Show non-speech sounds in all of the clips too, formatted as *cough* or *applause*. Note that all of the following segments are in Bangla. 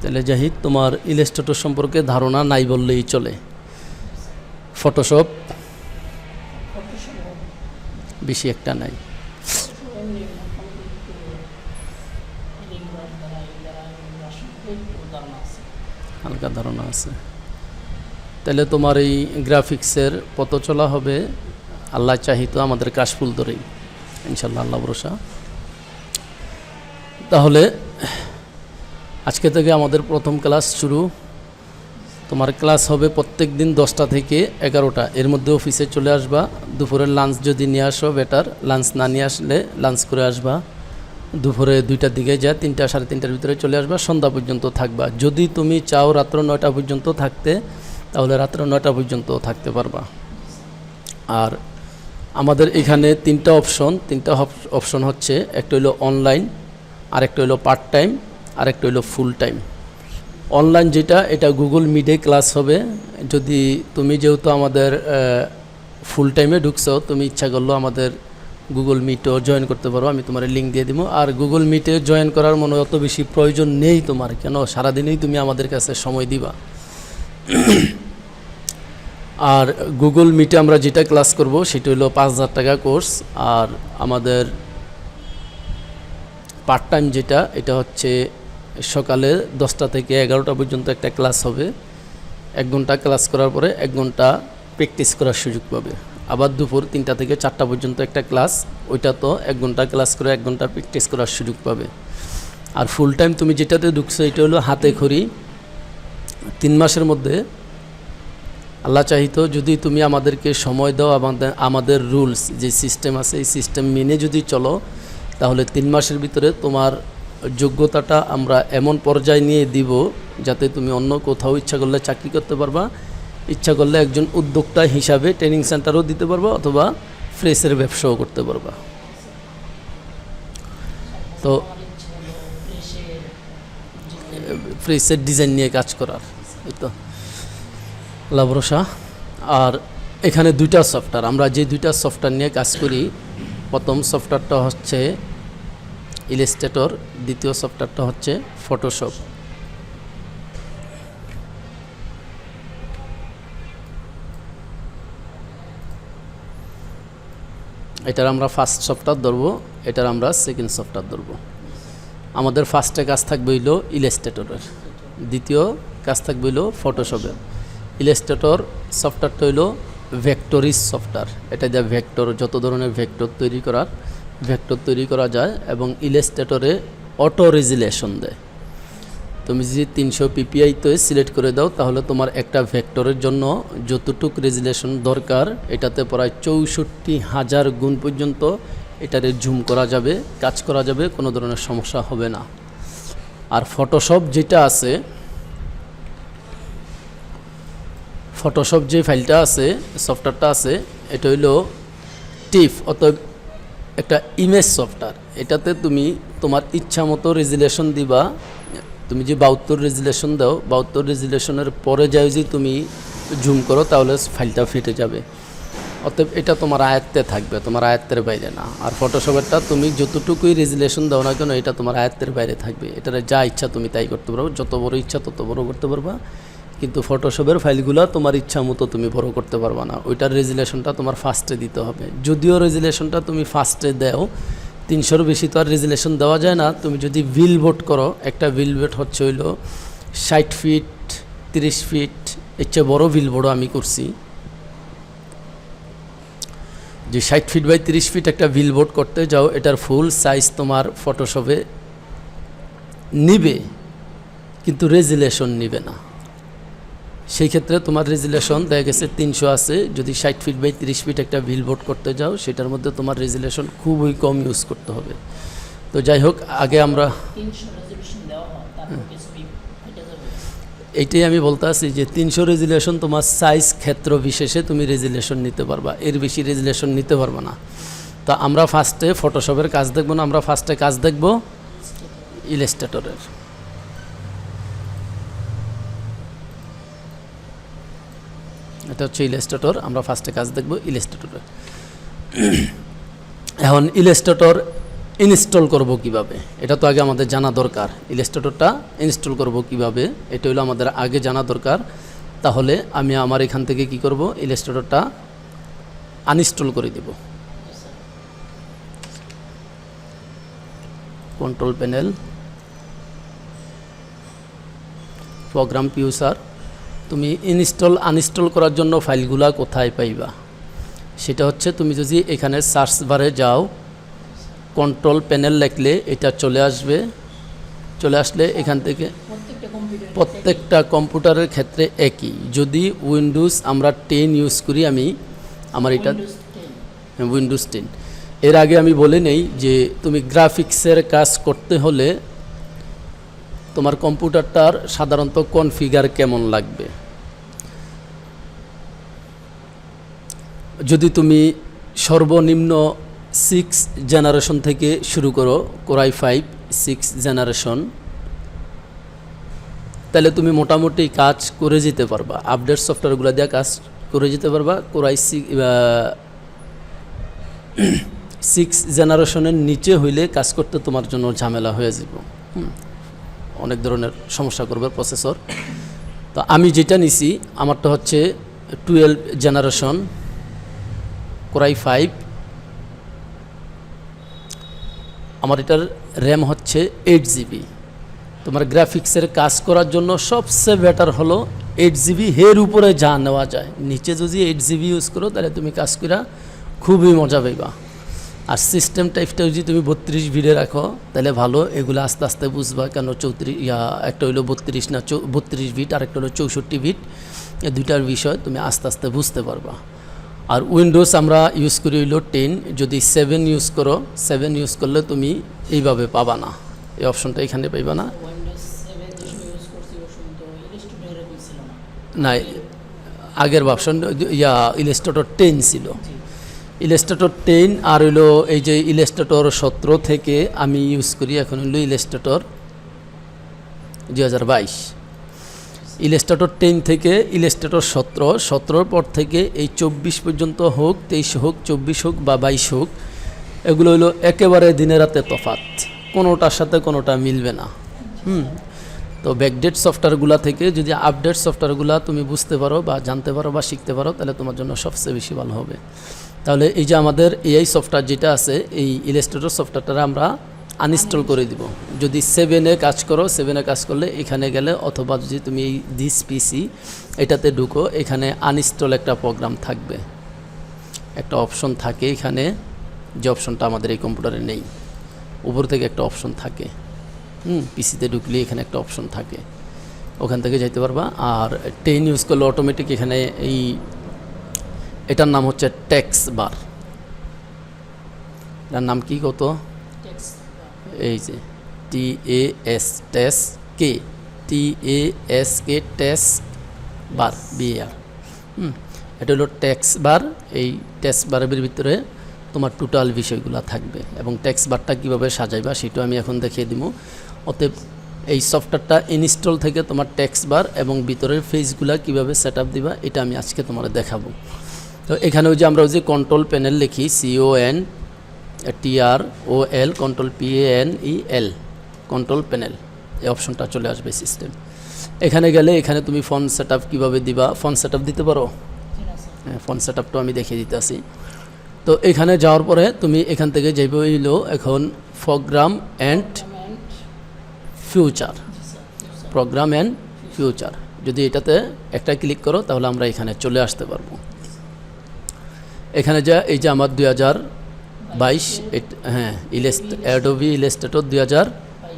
তাহলে জাহিদ, তোমার ইলাস্ট্রেটর সম্পর্কে ধারণা নাই বললেই চলে। ফটোশপ বেশি একটা নাই। হালকা ধারণা আছে। তাহলে তোমার এই গ্রাফিক্সের পথ চলা হবে, আল্লাহ চাহিত আমাদের কাশফুল ধরেই। ইনশাল্লাহ আল্লাহ ভরসা। তাহলে আজকে থেকে আমাদের প্রথম ক্লাস শুরু। তোমার ক্লাস হবে প্রত্যেক দিন দশটা থেকে এগারোটা। এর মধ্যে অফিসে চলে আসবা, দুপুরের লাঞ্চ যদি নিয়ে আসো বেটার লাঞ্চ না নিয়ে আসলে লাঞ্চ করে আসবা। দুপুরে দুইটার দিকে যা, তিনটা, সাড়ে তিনটার ভিতরে চলে আসবা, সন্ধ্যা পর্যন্ত থাকবা। যদি তুমি চাও রাত্র নয়টা পর্যন্ত থাকতে, তাহলে রাত্র নয়টা পর্যন্ত থাকতে পারবা। আর আমাদের এখানে তিনটা অপশন তিনটা অপশন হচ্ছে, একটা হলো অনলাইন আর একটা হলো পার্ট টাইম আরেকটা হলো ফুল টাইম অনলাইন যেটা, এটা গুগল মিটে ক্লাস হবে। যদি তুমি যেহেতু আমাদের ফুল টাইমে ঢুকছো, তুমি ইচ্ছা করল আমাদের গুগল মিটও জয়েন করতে পারো। আমি তোমার লিঙ্ক দিয়ে দিব। আর গুগল মিটে জয়েন করার মনে অত বেশি প্রয়োজন নেই তোমার। কেন? সারাদিনেই তুমি আমাদের কাছে সময় দিবা। আর গুগল মিটে আমরা যেটা ক্লাস করব, সেটা হলো পাঁচ হাজার টাকা কোর্স আর আমাদের পার্ট টাইম যেটা, এটা হচ্ছে সকালে দশটা থেকে এগারোটা পর্যন্ত একটা ক্লাস হবে। এক ঘণ্টা ক্লাস করার পরে এক ঘণ্টা প্র্যাকটিস করার সুযোগ পাবে। আবার দুপুর তিনটা থেকে চারটা পর্যন্ত একটা ক্লাস, ওইটা তো এক ঘণ্টা ক্লাস করে এক ঘণ্টা প্র্যাকটিস করার সুযোগ পাবে। আর ফুল টাইম তুমি যেটাতে ঢুকছো, এটা হলো হাতে খড়ি। তিন মাসের মধ্যে আল্লাহ চাহিত, যদি তুমি আমাদেরকে সময় দাও, আমাদের আমাদের রুলস যে সিস্টেম আছে, এই সিস্টেম মেনে যদি চলো, তাহলে তিন মাসের ভিতরে তোমার যোগ্যতাটা আমরা এমন পর্যায়ে নিয়ে দিব যাতে তুমি অন্য কোথাও ইচ্ছা করলে চাকরি করতে পারবা। ইচ্ছা করলে একজন উদ্যোক্তা হিসাবে ট্রেনিং সেন্টারও দিতে পারবা অথবা ফ্রেশের ব্যবসাও করতে পারবা। তো ফ্রেশের ডিজাইন নিয়ে কাজ করার, এই তো। আল্লাহ ভরসা। আর এখানে দুইটা সফটওয়্যার আমরা যে দুইটা সফটওয়্যার নিয়ে কাজ করি, প্রথম সফটওয়্যারটা হচ্ছে ইলাস্ট্রেটর দ্বিতীয় সফটওয়্যারটা হচ্ছে ফটোশপ এটার আমরা ফার্স্ট সফটওয়্যার ধরবো, এটার আমরা সেকেন্ড সফটওয়্যার ধরবো। আমাদের ফার্স্টে কাজ থাকবে হইল ইলাস্ট্রেটরের দ্বিতীয় কাজ থাকবে হইল ফটোশপের ইলাস্ট্রেটর সফটওয়্যারটা হইল ভেক্টরিস সফটওয়্যার এটা দিয়ে ভেক্টর যত ধরনের ভেক্টর তৈরি করার ভেক্টর তৈরি করা যায় এবং ইলাস্ট্রেটরে অটো রেজিলেশন দেয়। তুমি যদি তিনশো পিপিআইতে সিলেক্ট করে দাও, তাহলে তোমার একটা ভেক্টরের জন্য যতটুক রেজিলেশন দরকার, এটাতে প্রায় চৌষট্টি হাজার গুণ পর্যন্ত এটারে জুম করা যাবে, কাজ করা যাবে, কোনো ধরনের সমস্যা হবে না। আর ফটোশপ যেটা আছে ফটোশপ যে ফাইলটা আছে সফটওয়্যারটা আছে, এটা হইল টিফ, অতএব একটা ইমেজ সফটওয়্যার এটাতে তুমি তোমার ইচ্ছা মতো রেজুলেশন দিবা। তুমি যে বাহাত্তর রেজুলেশন দাও, বাহাত্তর রেজুলেশনের পরে যাই যদি তুমি জুম করো, তাহলে ফাইলটা ফেটে যাবে। অতএব এটা তোমার আয়ত্তে থাকবে, তোমার আয়ত্তের বাইরে না। আর ফটোশপেরটা তুমি যতটুকুই রেজুলেশন দাও না কেন, এটা তোমার আয়ত্তের বাইরে থাকবে। এটার যা ইচ্ছা তুমি তাই করতে পারো যত বড় ইচ্ছা তত বড় করতে পারবা। কিন্তু ফটোশপের ফাইলগুলো তোমার ইচ্ছা মতো তুমি বড় করতে পারবা না। ওইটার রেজুলেশনটা তোমার ফার্স্টে দিতে হবে। যদিও রেজুলেশনটা তুমি ফার্স্টে দাও, তিনশোর বেশি তো আর রেজুলেশন দেওয়া যায় না। তুমি যদি বিল বোট করো, একটা বিল বোট হচ্ছে হইল ষাট ফিট তিরিশ ফিট এর চেয়ে বড়ো বিল বোর্ডও আমি করছি। যে ষাট ফিট বাই তিরিশ ফিট একটা বিল বোর্ড করতে যাও, এটার ফুল সাইজ তোমার ফটোশপে নিবে, কিন্তু রেজুলেশন নিবে না। সেই ক্ষেত্রে তোমার রেজুলেশন দেখা গেছে তিনশো আছে। যদি ষাট ফিট বাই তিরিশ ফিট একটা বিলবোর্ড করতে যাও সেটার মধ্যে তোমার রেজুলেশন খুবই কম ইউজ করতে হবে। তো যাই হোক আগে আমরা এইটাই আমি বলতে আছি যে তিনশো রেজুলেশন তোমার সাইজ ক্ষেত্র বিশেষে তুমি রেজুলেশন নিতে পারবা। এর বেশি রেজুলেশন নিতে পারবা না। তো আমরা ফার্স্টে ফটোশপের কাজ দেখব না আমরা ফার্স্টে কাজ দেখব ইলাস্ট্রেটরের এটা হচ্ছে ইলাস্ট্রেটর, আমরা ফার্স্টে কাজ দেখব ইলাস্ট্রেটরের *coughs* এখন ইলাস্ট্রেটর ইনস্টল করব কীভাবে? এটা তো আগে আমাদের জানা দরকার। ইলাস্ট্রেটরটা ইনস্টল করব কীভাবে? এটা হলো আমাদের আগে জানা দরকার। তাহলে আমি আমার এখান থেকে কি করব? ইলাস্ট্রেটরটা আনইনস্টল করে দেব। কন্ট্রোল প্যানেল প্রোগ্রাম পিউসার তুমি ইনস্টল আনইনস্টল করার জন্য ফাইলগুলা কোথায় পাইবা? সেটা হচ্ছে তুমি যদি এখানে সার্চ বারে যাও কন্ট্রোল প্যানেল লিখলে এটা চলে আসবে। চলে আসলে এখান থেকে প্রত্যেকটা প্রত্যেকটা কম্পিউটারের ক্ষেত্রে একই। যদি উইন্ডোজ আমরা টেন ইউজ করি আমি আমার এটা উইন্ডোজ টেন এর আগে আমি বলে নেই যে তুমি গ্রাফিক্সের কাজ করতে হলে তোমার কম্পিউটারটার সাধারণত কনফিগার কেমন লাগবে? যদি তুমি সর্বনিম্ন সিক্স জেনারেশন থেকে শুরু করো কোরাই ফাইভ সিক্স জেনারেশন তাহলে তুমি মোটামুটি কাজ করে যেতে পারবা। আপডেট সফটওয়্যারগুলো দিয়ে কাজ করে যেতে পারবা। কোরাই সিক্স জেনারেশনের নিচে হইলে কাজ করতে তোমার জন্য ঝামেলা হয়ে যাব। হুম। অনেক ধরনের সমস্যা করবে প্রসেসর। তো আমি যেটা নিছি, আমারটা হচ্ছে টুয়েলভ জেনারেশন কোরাই ফাইভ আমার এটার র্যাম হচ্ছে এইট জিবি তোমার গ্রাফিক্সের কাজ করার জন্য সবচেয়ে বেটার হলো এইট জিবি হের উপরে যা নেওয়া যায়। নিচে যদি এইট জিবি ইউজ করো, তাহলে তুমি কাজ করা খুবই মজা পাইবা। আর সিস্টেম টাইপটা যদি তুমি বত্রিশ ভিড়ে রাখো তাহলে ভালো। এগুলো আস্তে আস্তে বুঝবা কেন চৌত্রিশ ইয়া একটা হইল বত্রিশ না চৌ বত্রিশ ভিট আর একটা হলো চৌষট্টি ভিট এই দুইটার বিষয় তুমি আস্তে আস্তে বুঝতে পারবা। আর উইন্ডোজ আমরা ইউজ করি হইল টেন যদি সেভেন ইউজ করো সেভেন ইউজ করলে তুমি এইভাবে পাবা না। এই অপশনটা এখানে পাইবা না। না। আগের ভার্সন ইয়া ইলেস্টেটর টেন ছিল। ইলেস্টেটর টেন আর হইল এই যে ইলেস্টেটর সতেরো থেকে আমি ইউজ করি এখন হইল ইলেস্টেটর দুই হাজার বাইশ। ইলেস্টেটর টেন থেকে ইলেস্টেটর সতেরো, সতেরোর পর থেকে এই চব্বিশ পর্যন্ত হোক, তেইশ হোক, চব্বিশ হোক বা বাইশ হোক, এগুলো হইল একেবারে দিনে রাতে তফাত কোনোটার সাথে কোনোটা মিলবে না। হুম। তো ব্যাকডেট সফটওয়্যারগুলো থেকে যদি আপডেট সফটওয়্যারগুলো তুমি বুঝতে পারো বা জানতে পারো বা শিখতে পারো, তাহলে তোমার জন্য সবচেয়ে বেশি ভালো হবে। তাহলে এই যে আমাদের এআই সফটওয়্যার যেটা আছে, এই ইলেস্ট্রেটর সফটওয়্যারটা আমরা আনইনস্টল করে দিব। যদি সেভেনে কাজ করো সেভেনে কাজ করলে এখানে গেলে অথবা যদি তুমি এই দিস পিসি এটাতে ঢুকো, এখানে আনইনস্টল একটা প্রোগ্রাম থাকবে। একটা অপশন থাকে এখানে, যে অপশনটা আমাদের এই কম্পিউটারে নেই। উপর থেকে একটা অপশন থাকে। হুম পিসিতে ঢুকলে এখানে একটা অপশন থাকে। ওখান থেকে যাইতে পারবা। আর টেন ইউজ করলে অটোমেটিক এখানে এই এটার নাম হচ্ছে ট্যাক্স বার। এটার নাম কি কত? এই যে T A S টেস K T A S K টেস বার বিআর হুম এটা হলো ট্যাক্স বার। এই ট্যাক্স বারের ভিতরে তোমার টোটাল বিষয়গুলো থাকবে এবং ট্যাক্স বারটা কীভাবে সাজাইবা সেটাও আমি এখন দেখিয়ে দিব অতএব এই সফটওয়্যারটা ইনস্টল থেকে তোমার ট্যাক্স বার এবং ভিতরের ফেজগুলো কীভাবে সেট আপ দিবা এটা আমি আজকে তোমার দেখাবো। তো এখানে ওই যে আমরা ওই যে কন্ট্রোল প্যানেল লিখি C O N T R O L control P N E L control panel এই অপশনটা চলে আসবে সিস্টেম এখানে গেলে এখানে তুমি ফোন সেট আপ কীভাবে দিবা? ফোন সেট আপ দিতে পারো? হ্যাঁ ফোন সেট আপটাও আমি দেখিয়ে দিতে আসি তো এখানে যাওয়ার পরে তুমি এখান থেকে যাইবে হইল এখন program and future program and future যদি এটাতে একটা ক্লিক করো, তাহলে আমরা এখানে চলে আসতে পারব। এখানে যা, এই যে আমার দুই হাজার বাইশ হ্যাঁ ইলেস্ট অ্যাডোবি ইলেস্টেটর দুই হাজার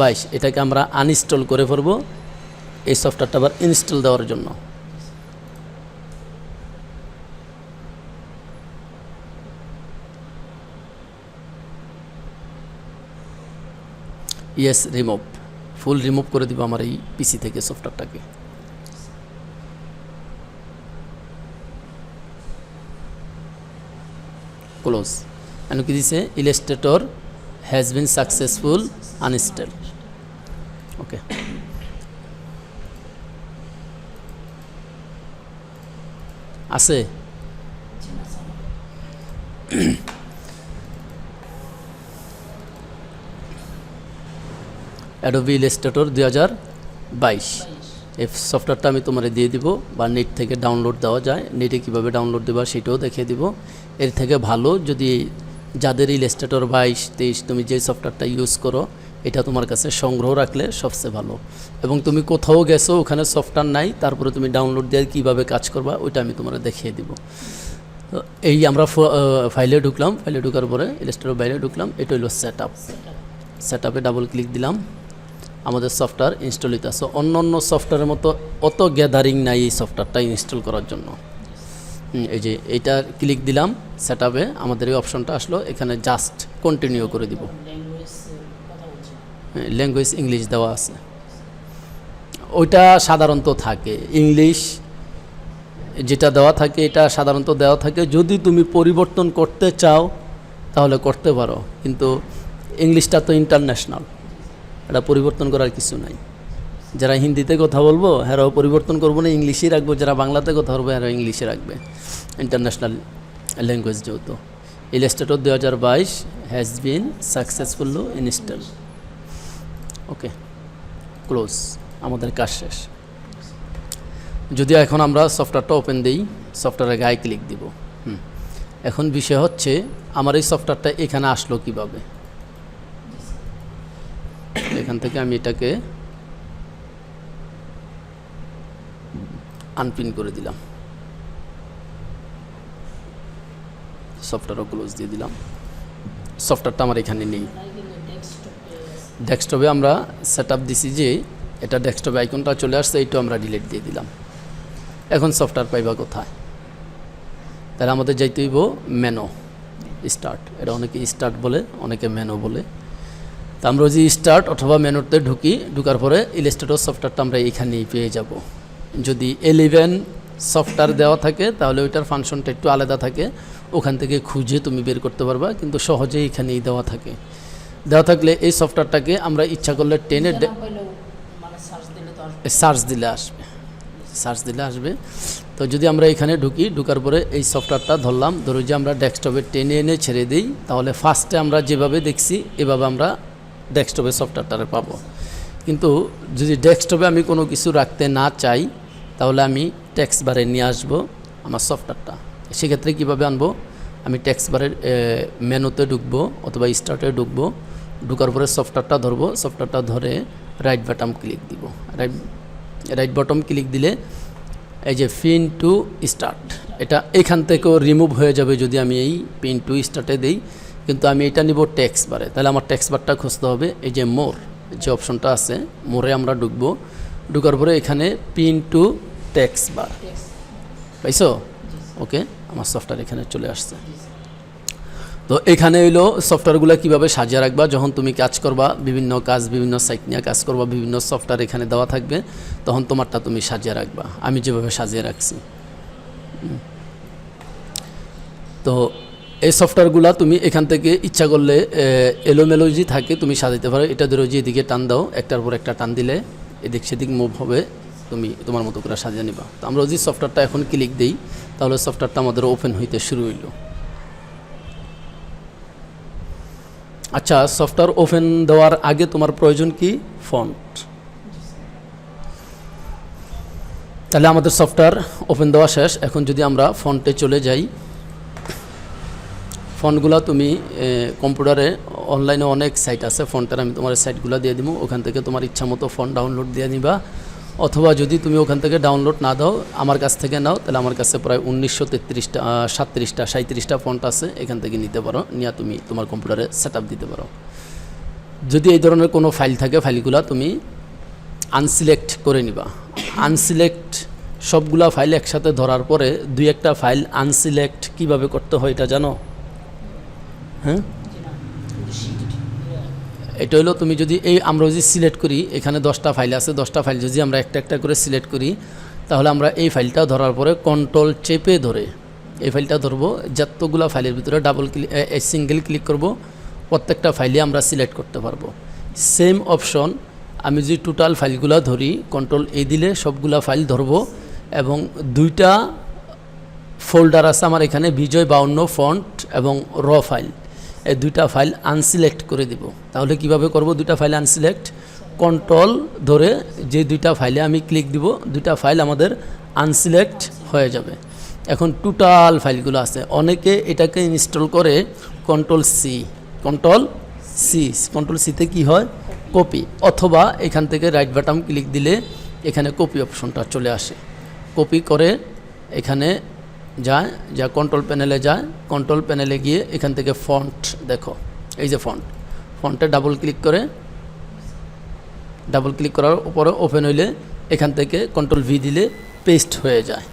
বাইশ, এটাকে আমরা আনইনস্টল করে ফেলব। এই সফটওয়্যারটা আবার ইনস্টল দেওয়ার জন্য। ইয়েস রিমুভ ফুল রিমুভ করে দিব আমার এই পিসি থেকে সফটওয়্যারটাকে ক্লোজ। এন কি দিছে? Illustrator has been successful uninstall okay আছে। অ্যাডোবি ইলাস্ট্রেটর দুই হাজার বাইশ। এই সফটওয়্যারটা আমি তোমার দিয়ে দিব বা নেট থেকে ডাউনলোড দেওয়া যায়। নেটে কীভাবে ডাউনলোড দেবা সেটাও দেখিয়ে দিব। এর থেকে ভালো যদি যাদের ইলাস্ট্রেটর বাইশ, তেইশ তুমি যে সফটওয়্যারটা ইউজ করো, এটা তোমার কাছে সংগ্রহ রাখলে সবচেয়ে ভালো। এবং তুমি কোথাও গেছো, ওখানে সফটওয়্যার নাই, তারপরে তুমি ডাউনলোড দিয়ে কীভাবে কাজ করবা, ওইটা আমি তোমার দেখিয়ে দিব। এই আমরা ফাইলে ঢুকলাম। ফাইলে ঢুকার পরে ইলাস্ট্রেটর বাইরে ঢুকলাম। এটা হলো সেট আপ সেট আপে ডাবল ক্লিক দিলাম। আমাদের সফটওয়্যার ইনস্টল হইতে আছে। অন্য অন্য সফটওয়্যারের মতো অত গ্যাদারিং নাই এই সফটওয়্যারটা ইনস্টল করার জন্য। এই যে এইটা ক্লিক দিলাম সেট আমাদের এই অপশনটা আসলো, এখানে জাস্ট কন্টিনিউ করে দিব। ল্যাঙ্গুয়েজ ইংলিশ দেওয়া আছে। ওইটা সাধারণত থাকে। ইংলিশ যেটা দেওয়া থাকে, এটা সাধারণত দেওয়া থাকে। যদি তুমি পরিবর্তন করতে চাও, তাহলে করতে পারো। কিন্তু ইংলিশটা তো ইন্টারন্যাশনাল এটা পরিবর্তন করার কিছু নাই। যারা হিন্দিতে কথা বলব হ্যারাও পরিবর্তন করব না, ইংলিশই রাখব। যারা বাংলাতে কথা বলব হ্যারাও ইংলিশে রাখবে। ইন্টারন্যাশনাল ল্যাঙ্গুয়েজ যেহেতু। ইলাস্ট্রেটর দু হাজার বাইশ has been successful install okay close আমাদের কাজ শেষ। যদিও এখন আমরা সফটওয়্যারটা ওপেন দিই সফটওয়্যারের গায়ে ক্লিক দিব। হুম। এখন বিষয় হচ্ছে, আমার এই সফটওয়্যারটা এখানে আসলো কীভাবে? এখান থেকে আমি এটাকে আনপিন করে দিলাম। সফটওয়্যারও ক্লোজ দিয়ে দিলাম। সফটওয়্যারটা আমার এখানে নেই। ডেস্কটপে আমরা সেট আপ দিছি যে এটা ডেস্কটপে আইকনটা চলে আসছে এইটাও আমরা ডিলিট দিয়ে দিলাম। এখন সফটওয়্যার পাইবা কোথায়? তাহলে আমাদের যাইতে হইব মেনো স্টার্ট এটা অনেকে স্টার্ট বলে, অনেকে মেনো বলে। তা আমরা যদি স্টার্ট অথবা মেনুতে ঢুকি ঢুকার পরে ইলাস্ট্রেটর সফটওয়্যারটা আমরা এইখানেই পেয়ে যাব। যদি এলিভেন সফটওয়্যার দেওয়া থাকে তাহলে ওইটার ফাংশনটা একটু আলাদা থাকে। ওখান থেকে খুঁজে তুমি বের করতে পারবা কিন্তু সহজেই এখানেই দেওয়া থাকে। দেওয়া থাকলে এই সফটওয়্যারটাকে আমরা ইচ্ছা করলে টেনে মানে সার্চ দিলে আসবে। সার্চ দিলে আসবে। তো যদি আমরা এখানে ঢুকি ঢুকার পরে এই সফটওয়্যারটা ধরলাম ধরো যে আমরা ডেস্কটপে টেনে এনে ছেড়ে দিই তাহলে ফার্স্টে আমরা যেভাবে দেখছি এভাবে আমরা ডেস্কটপে সফটওয়্যারটা পাবো। কিন্তু যদি ডেস্কটপে আমি কোনো কিছু রাখতে না চাই, তাহলে আমি ট্যাক্স বারে নিয়ে আসব আমার সফটওয়্যারটা। সেক্ষেত্রে কীভাবে আনব? আমি ট্যাক্স বারের মেনুতে ঢুকবো অথবা স্টার্টে ঢুকবো। ঢুকার পরে সফটওয়্যারটা ধরবো। সফটওয়্যারটা ধরে রাইট বাটন ক্লিক দিব। রাইট রাইট বটম ক্লিক দিলে এই যে পিন টু স্টার্ট এটা এখান থেকেও রিমুভ হয়ে যাবে যদি আমি এই পিন টু স্টার্টে দিই। কিন্তু আমি এটা নিব ট্যাক্স বারে। তাহলে আমার ট্যাক্স বারটা খুঁজতে হবে। এই যে মোর যে অপশনটা আছে, মোরে আমরা ঢুকবো। ঢুকার পরে এখানে পিন টু ট্যাক্স বার পাইছো? ওকে, আমার সফটওয়্যার এখানে চলে আসছে। তো এখানে হইল সফটওয়্যারগুলো কীভাবে সাজিয়ে রাখবা? যখন তুমি কাজ করবা, বিভিন্ন কাজ, বিভিন্ন সাইট নিয়ে কাজ করবা, বিভিন্ন সফটওয়্যার এখানে দেওয়া থাকবে, তখন তোমারটা তুমি সাজিয়ে রাখবা। আমি যেভাবে সাজিয়ে রাখছি। তো এই সফটওয়্যারগুলো তুমি এখান থেকে ইচ্ছা করলে এলোমেলো যদি থাকে, তুমি সাজাতে পারো। এটা ধরো যে এদিকে টান দাও, একটার পর একটা টান দিলে এদিক সেদিক মুভ হবে, তুমি তোমার মতো করে সাজিয়ে নিবা। তো আমরা যদি সফটওয়্যারটা এখন ক্লিক দিই, তাহলে সফটওয়্যারটা আমাদের ওপেন হইতে শুরু হইল। আচ্ছা সফটওয়্যার ওপেন দেওয়ার আগে তোমার প্রয়োজন কি? ফন্ট তাহলে আমাদের সফটওয়্যার ওপেন দেওয়া শেষ। এখন যদি আমরা ফন্টে চলে যাই ফন্টগুলো তুমি কম্পিউটারে, অনলাইনে অনেক সাইট আছে, ফন্টের আমি তোমার সাইটগুলো দিয়ে দিব, ওখান থেকে তোমার ইচ্ছা মতো ফন্ট ডাউনলোড দিয়ে নিবা। অথবা যদি তুমি ওখান থেকে ডাউনলোড না দাও, আমার কাছ থেকে নাও, তাহলে আমার কাছে প্রায় উনিশশো তেত্রিশটা সাতত্রিশটা সাঁত্রিশটা ফন্ট আছে, এখান থেকে নিতে পারো, নিয়ে তুমি তোমার কম্পিউটারে সেট দিতে পারো। যদি এই ধরনের কোনো ফাইল থাকে, ফাইলগুলো তুমি আনসিলেক্ট করে নিবা। আনসিলেক্ট সবগুলা ফাইল একসাথে ধরার পরে দুই একটা ফাইল আনসিলেক্ট কীভাবে করতে হয় এটা জানো? হ্যাঁ? এটা হলো তুমি যদি এই, আমরা যদি সিলেক্ট করি, এখানে দশটা ফাইল আছে, দশটা ফাইল যদি আমরা একটা একটা করে সিলেক্ট করি, তাহলে আমরা এই ফাইলটা ধরার পরে কন্ট্রোল চেপে ধরে এই ফাইলটা ধরবো, যতগুলো ফাইলের ভিতরে ডাবল ক্লিক সিঙ্গেল ক্লিক করব, প্রত্যেকটা ফাইলে আমরা সিলেক্ট করতে পারব। সেম অপশন আমি যদি টোটাল ফাইলগুলো ধরি কন্ট্রোল এ দিলে সবগুলা ফাইল ধরবো এবং দুইটা ফোল্ডার আছে আমার এখানে, বিজয় বাউন্ন ফন্ট এবং র ফাইল এই দুইটা ফাইল আনসিলেক্ট করে দিব। তাহলে কীভাবে করব দুইটা ফাইল আনসিলেক্ট কন্ট্রোল ধরে যে দুইটা ফাইলে আমি ক্লিক দিব, দুইটা ফাইল আমাদের আনসিলেক্ট হয়ে যাবে। এখন টোটাল ফাইলগুলো আছে। অনেকে এটাকে ইনস্টল করে control C control C control সিতে কি হয়? কপি অথবা এখান থেকে রাইট বাটন ক্লিক দিলে এখানে কপি অপশনটা চলে আসে। কপি করে এখানে যায় যা কন্ট্রোল প্যানেলে যায় কন্ট্রোল প্যানেলে গিয়ে এখান থেকে ফন্ট দেখো, এই যে ফন্ট ফন্টে ডাবল ক্লিক করে ডাবল ক্লিক করার উপরে ওপেন হইলে এখান থেকে কন্ট্রোল ভি দিলে পেস্ট হয়ে যায়।